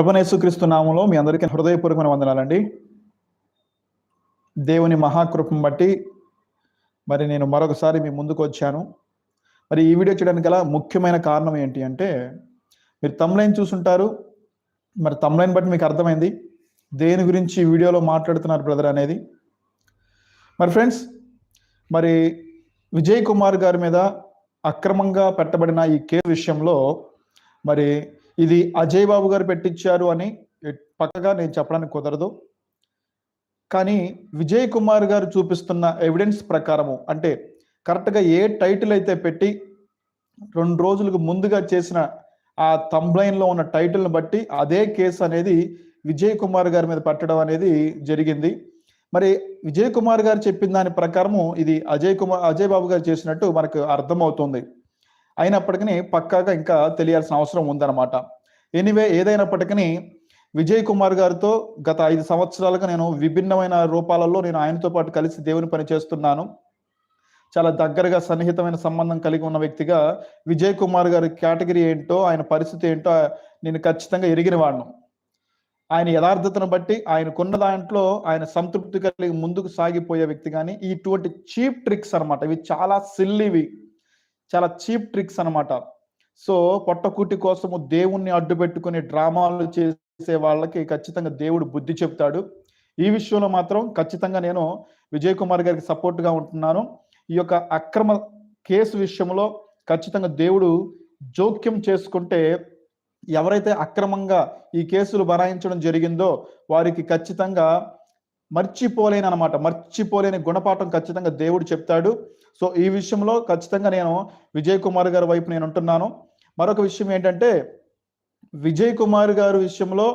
ప్రభునేసుక్రీస్తు నామంలో మీ అందరికీ హృదయపూర్వకమైన వందనాలండి. దేవుని మహాకృపను బట్టి మరి నేను మరొకసారి మీ ముందుకు వచ్చాను. మరి ఈ వీడియో చేయడానికి గల ముఖ్యమైన కారణం ఏంటి అంటే మీరు తమ్లైన్ చూసుంటారు. మరి తమ్లైన్ బట్టి మీకు అర్థమైంది దేని గురించి వీడియోలో మాట్లాడుతున్నారు బ్రదర్ అనేది. మరి ఫ్రెండ్స్ మరి విజయ్ కుమార్ గారి మీద అక్రమంగా పెట్టబడిన ఈ కేసు విషయంలో మరి ఇది అజయ్ బాబు గారు పెట్టించారు అని పక్కగా నేను చెప్పడానికి కుదరదు. కానీ విజయ్ కుమార్ గారు చూపిస్తున్న ఎవిడెన్స్ ప్రకారము అంటే కరెక్ట్గా ఏ టైటిల్ అయితే పెట్టి రెండు రోజులకు ముందుగా చేసిన ఆ లో ఉన్న టైటిల్ని బట్టి అదే కేసు అనేది విజయ్ కుమార్ గారి మీద పట్టడం అనేది జరిగింది. మరి విజయ్ కుమార్ గారు చెప్పిన దాని ప్రకారము ఇది అజయ్ కుమార్ అజయ్ బాబు గారు చేసినట్టు మనకు అర్థమవుతుంది. అయినప్పటికీ పక్కాగా ఇంకా తెలియాల్సిన అవసరం ఉందన్నమాట. ఎనివే ఏదైనప్పటికీ విజయ్ కుమార్ గారితో గత ఐదు సంవత్సరాలుగా నేను విభిన్నమైన రూపాలలో నేను ఆయనతో పాటు కలిసి దేవుని పని చేస్తున్నాను. చాలా దగ్గరగా సన్నిహితమైన సంబంధం కలిగి ఉన్న వ్యక్తిగా విజయ్ కుమార్ గారి కేటగిరీ ఏంటో ఆయన పరిస్థితి ఏంటో నేను ఖచ్చితంగా ఎరిగిన వాడిను ఆయన యథార్థతను బట్టి ఆయనకున్న దాంట్లో ఆయన సంతృప్తి కలిగి ముందుకు సాగిపోయే వ్యక్తి కానీ ఇటువంటి చీప్ ట్రిక్స్ అనమాట ఇవి చాలా సిల్లివి. చాలా చీప్ ట్రిక్స్ అనమాట సో పొట్టకూటి కోసము దేవుణ్ణి అడ్డు పెట్టుకునే డ్రామాలు చేసే వాళ్ళకి ఖచ్చితంగా దేవుడు బుద్ధి చెప్తాడు. ఈ విషయంలో మాత్రం ఖచ్చితంగా నేను విజయ్ కుమార్ గారికి సపోర్ట్గా ఉంటున్నాను. ఈ యొక్క అక్రమ కేసు విషయంలో ఖచ్చితంగా దేవుడు జోక్యం చేసుకుంటే ఎవరైతే అక్రమంగా ఈ కేసులు బనాయించడం జరిగిందో వారికి ఖచ్చితంగా మర్చిపోలేని అనమాట మర్చిపోలేని గుణపాఠం ఖచ్చితంగా దేవుడు చెప్తాడు. సో ఈ విషయంలో ఖచ్చితంగా నేను విజయ్ కుమార్ గారి వైపు నేను ఉంటున్నాను. మరొక విషయం ఏంటంటే విజయ్ కుమార్ గారి విషయంలో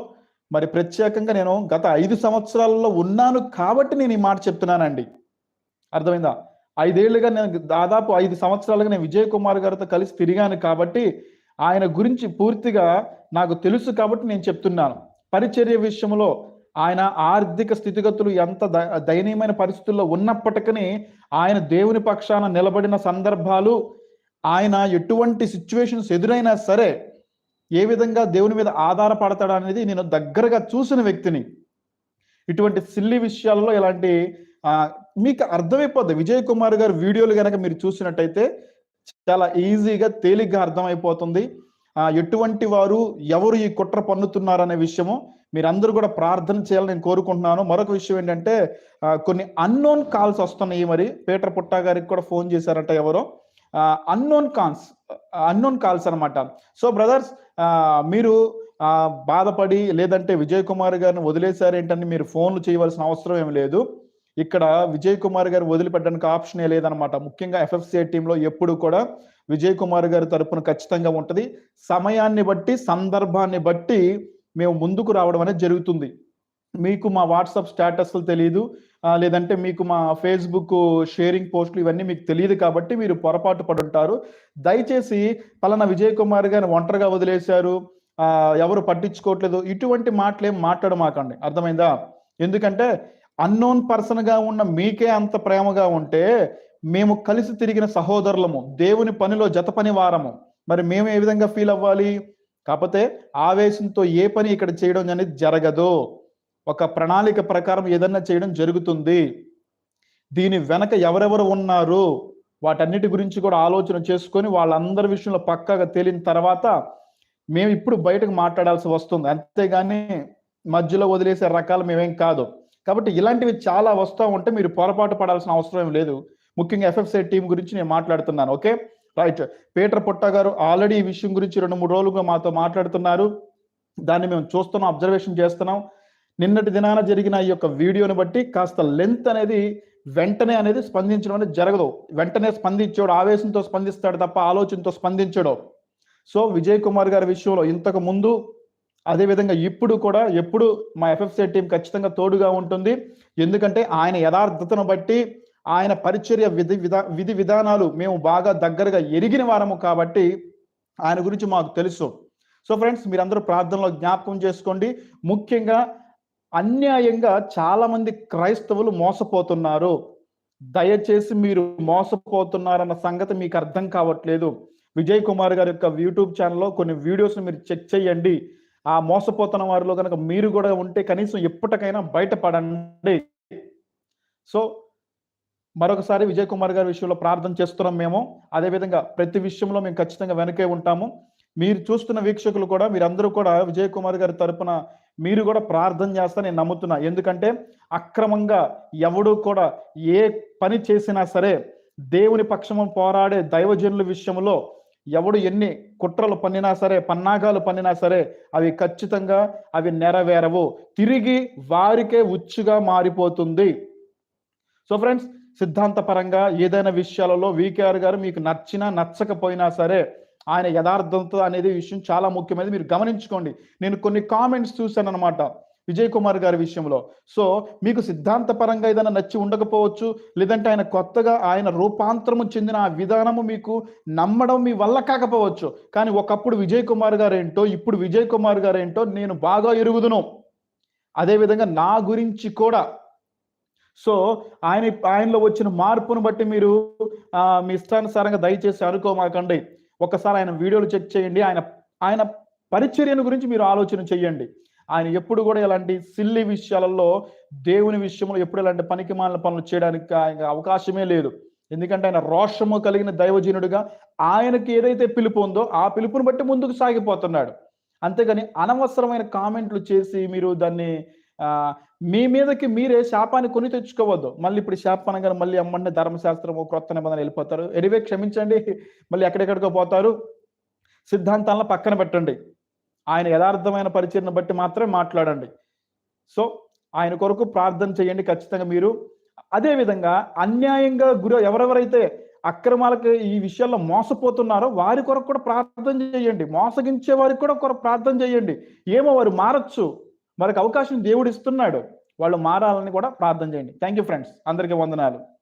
మరి ప్రత్యేకంగా నేను గత ఐదు సంవత్సరాలలో ఉన్నాను కాబట్టి నేను ఈ మాట చెప్తున్నానండి. అర్థమైందా? ఐదేళ్ళుగా నేను దాదాపు ఐదు సంవత్సరాలుగా నేను విజయ్ కుమార్ గారితో కలిసి తిరిగాను కాబట్టి ఆయన గురించి పూర్తిగా నాకు తెలుసు కాబట్టి నేను చెప్తున్నాను. పరిచర్య విషయంలో ఆయన ఆర్థిక స్థితిగతులు ఎంత దయనీయమైన పరిస్థితుల్లో ఉన్నప్పటికీ ఆయన దేవుని పక్షాన నిలబడిన సందర్భాలు ఆయన ఎటువంటి సిచ్యువేషన్స్ ఎదురైనా సరే ఏ విధంగా దేవుని మీద ఆధారపడతాడు అనేది నేను దగ్గరగా చూసిన వ్యక్తిని. ఇటువంటి సిల్లి విషయాల్లో ఇలాంటి మీకు అర్థమైపోద్ది. విజయ్ కుమార్ గారు వీడియోలు కనుక మీరు చూసినట్టయితే చాలా ఈజీగా తేలిగ్గా అర్థమైపోతుంది. ఎటువంటి వారు ఎవరు ఈ కుట్ర పన్నుతున్నారనే విషయము మీరందరూ కూడా ప్రార్థన చేయాలని నేను కోరుకుంటున్నాను. మరొక విషయం ఏంటంటే కొన్ని అన్నోన్ కాల్స్ వస్తున్నాయి మరి. పీటర్ పుట్టా గారికి కూడా ఫోన్ చేశారట ఎవరో. అన్నోన్ కాల్స్ అన్నోన్ కాల్స్ అనమాట సో బ్రదర్స్ మీరు బాధపడి లేదంటే విజయ్ కుమార్ గారిని వదిలేశారేంటని మీరు ఫోన్లు చేయవలసిన అవసరం ఏం లేదు. ఇక్కడ విజయ్ కుమార్ గారు వదిలిపెట్టడానికి ఆప్షనే లేదనమాట ముఖ్యంగా ఎఫ్ఎఫ్సిఐ టీంలో ఎప్పుడు కూడా విజయ్ కుమార్ గారి తరపున ఖచ్చితంగా ఉంటుంది. సమయాన్ని బట్టి సందర్భాన్ని బట్టి మేము ముందుకు రావడం అనేది జరుగుతుంది. మీకు మా వాట్సాప్ స్టేటస్లు తెలియదు లేదంటే మీకు మా ఫేస్బుక్ షేరింగ్ పోస్టులు ఇవన్నీ మీకు తెలియదు కాబట్టి మీరు పొరపాటు పడుంటారు దయచేసి పలానా విజయ్ కుమార్ గారిని ఒంటరిగా వదిలేశారు. ఎవరు పట్టించుకోవట్లేదు. ఇటువంటి మాటలు ఏం మాట్లాడమాకండి. అర్థమైందా? ఎందుకంటే అన్నోన్ పర్సన్గా ఉన్న మీకే అంత ప్రేమగా ఉంటే మేము కలిసి తిరిగిన సహోదరులము దేవుని పనిలో జత పని వారము మరి మేము ఏ విధంగా ఫీల్ అవ్వాలి? కాకపోతే ఆవేశంతో ఏ పని ఇక్కడ చేయడం అనేది జరగదు. ఒక ప్రణాళిక ప్రకారం ఏదన్నా చేయడం జరుగుతుంది. దీని వెనక ఎవరెవరు ఉన్నారు? వాటన్నిటి గురించి కూడా ఆలోచన చేసుకొని వాళ్ళందరి విషయంలో పక్కగా తేలిన తర్వాత మేము ఇప్పుడు బయటకు మాట్లాడాల్సి వస్తుంది. అంతేగాని మధ్యలో వదిలేసే రకాలు మేమేం కాదు. కాబట్టి ఇలాంటివి చాలా వస్తూ ఉంటే మీరు పొరపాటు పడాల్సిన అవసరం ఏం లేదు. ముఖ్యంగా ఎఫ్ఎఫ్సీ టీం గురించి నేను మాట్లాడుతున్నాను ఓకే? రైట్. పీటర్ పుట్ట గారు ఆల్రెడీ ఈ విషయం గురించి రెండు మూడు రోజులుగా మాతో మాట్లాడుతున్నారు. దాన్ని మేము చూస్తున్నాం అబ్జర్వేషన్ చేస్తున్నాం. నిన్నటి దినాన జరిగిన ఈ యొక్క వీడియోని బట్టి కాస్త లెంత్ అనేది వెంటనే అనేది స్పందించడం అనేది జరగదు. వెంటనే స్పందించాడు ఆవేశంతో స్పందిస్తాడు తప్ప ఆలోచనతో స్పందించడు. సో విజయ్ కుమార్ గారి విషయంలో ఇంతకు ముందు అదేవిధంగా ఇప్పుడు కూడా ఎప్పుడు మా ఎఫ్ఎఫ్సీ టీం ఖచ్చితంగా తోడుగా ఉంటుంది. ఎందుకంటే ఆయన యథార్థతను బట్టి ఆయన పరిచర్య విధి విధా విధి విధానాలు మేము బాగా దగ్గరగా ఎరిగిన వారము కాబట్టి ఆయన గురించి మాకు తెలుసు. సో ఫ్రెండ్స్ మీరందరూ ప్రార్థనలో జ్ఞాపకం చేసుకోండి. ముఖ్యంగా అన్యాయంగా చాలామంది క్రైస్తవులు మోసపోతున్నారు. దయచేసి మీరు మోసపోతున్నారన్న సంగతి మీకు అర్థం కావట్లేదు. విజయ్ కుమార్ గారి యొక్క యూట్యూబ్ ఛానల్లో కొన్ని వీడియోస్ మీరు చెక్ చేయండి. ఆ మోసపోతున్న వారిలో కనుక మీరు కూడా ఉంటే కనీసం ఎప్పటికైనా బయటపడండి. సో మరొకసారి విజయ్ కుమార్ గారి విషయంలో ప్రార్థన చేస్తున్నాం మేము. అదేవిధంగా ప్రతి విషయంలో మేము ఖచ్చితంగా వెనకే ఉంటాము. మీరు చూస్తున్న వీక్షకులు కూడా మీరందరూ కూడా విజయ్ కుమార్ గారి తరపున మీరు కూడా ప్రార్థన చేస్తా నేను నమ్ముతున్నా. ఎందుకంటే అక్రమంగా ఎవడు కూడా ఏ పని చేసినా సరే దేవుని పక్షము పోరాడే దైవజనుల విషయంలో ఎవడు ఎన్ని కుట్రలు పన్నినా సరే పన్నాగాలు పన్నినా సరే అవి ఖచ్చితంగా అవి నెరవేరవు. తిరిగి వారికే ఉచ్చుగా మారిపోతుంది. సో ఫ్రెండ్స్ సిద్ధాంతపరంగా ఏదైనా విషయాలలో వికేఆర్ గారు మీకు నచ్చినా నచ్చకపోయినా సరే ఆయన యథార్థత అనేది విషయం చాలా ముఖ్యమైనది. మీరు గమనించుకోండి. నేను కొన్ని కామెంట్స్ చూశాను అనమాట విజయ్ కుమార్ గారి విషయంలో. సో మీకు సిద్ధాంతపరంగా ఏదైనా నచ్చి ఉండకపోవచ్చు లేదంటే ఆయన కొత్తగా ఆయన రూపాంతరము చెందిన ఆ విధానము మీకు నమ్మడం మీ వల్ల కాకపోవచ్చు. కానీ ఒకప్పుడు విజయ్ కుమార్ గారు ఏంటో ఇప్పుడు విజయ్ కుమార్ గారు ఏంటో నేను బాగా ఎరుగుదును. అదేవిధంగా నా గురించి కూడా. సో ఆయన ఆయనలో వచ్చిన మార్పును బట్టి మీరు మీ ఇష్టానుసారంగా దయచేసి అనుకోమాకండి. ఒకసారి ఆయన వీడియోలు చెక్ చేయండి. ఆయన ఆయన పరిచర్యను గురించి మీరు ఆలోచన చేయండి ఆయన ఎప్పుడు కూడా ఇలాంటి సిల్లి విషయాలలో దేవుని విషయంలో ఎప్పుడు ఇలాంటి పనికి మాలిన పనులు చేయడానికి ఆయన అవకాశమే లేదు. ఎందుకంటే ఆయన రోషము కలిగిన దైవజనుడిగా ఆయనకి ఏదైతే పిలుపు ఉందో ఆ పిలుపుని బట్టి ముందుకు సాగిపోతున్నాడు. అంతేగాని అనవసరమైన కామెంట్లు చేసి మీరు దాన్ని మీ మీదకి మీరే శాపాన్ని కొని తెచ్చుకోవద్దు. మళ్ళీ ఇప్పుడు శాపం అనగానే మళ్ళీ అమ్మండి ధర్మశాస్త్రము క్రొత్త నిబంధన వెళ్ళిపోతారు. ఎనివే క్షమించండి. మళ్ళీ ఎక్కడెక్కడికో పోతారు. సిద్ధాంతాలను పక్కన పెట్టండి. ఆయన యథార్థమైన పరిచయను బట్టి మాత్రమే మాట్లాడండి. సో ఆయన కొరకు ప్రార్థన చేయండి ఖచ్చితంగా మీరు. అదే విధంగా అన్యాయంగా గురి ఎవరెవరైతే అక్రమాలకు ఈ విషయాల్లో మోసపోతున్నారో వారి కొరకు కూడా ప్రార్థన చేయండి. మోసగించే వారికి కూడా కొరకు ప్రార్థన చేయండి. ఏమో వారు మారచ్చు. వారికి అవకాశం దేవుడు ఇస్తున్నాడు. వాళ్ళు మారాలని కూడా ప్రార్థన చేయండి. Thank you friends. అందరికీ వందనాలు.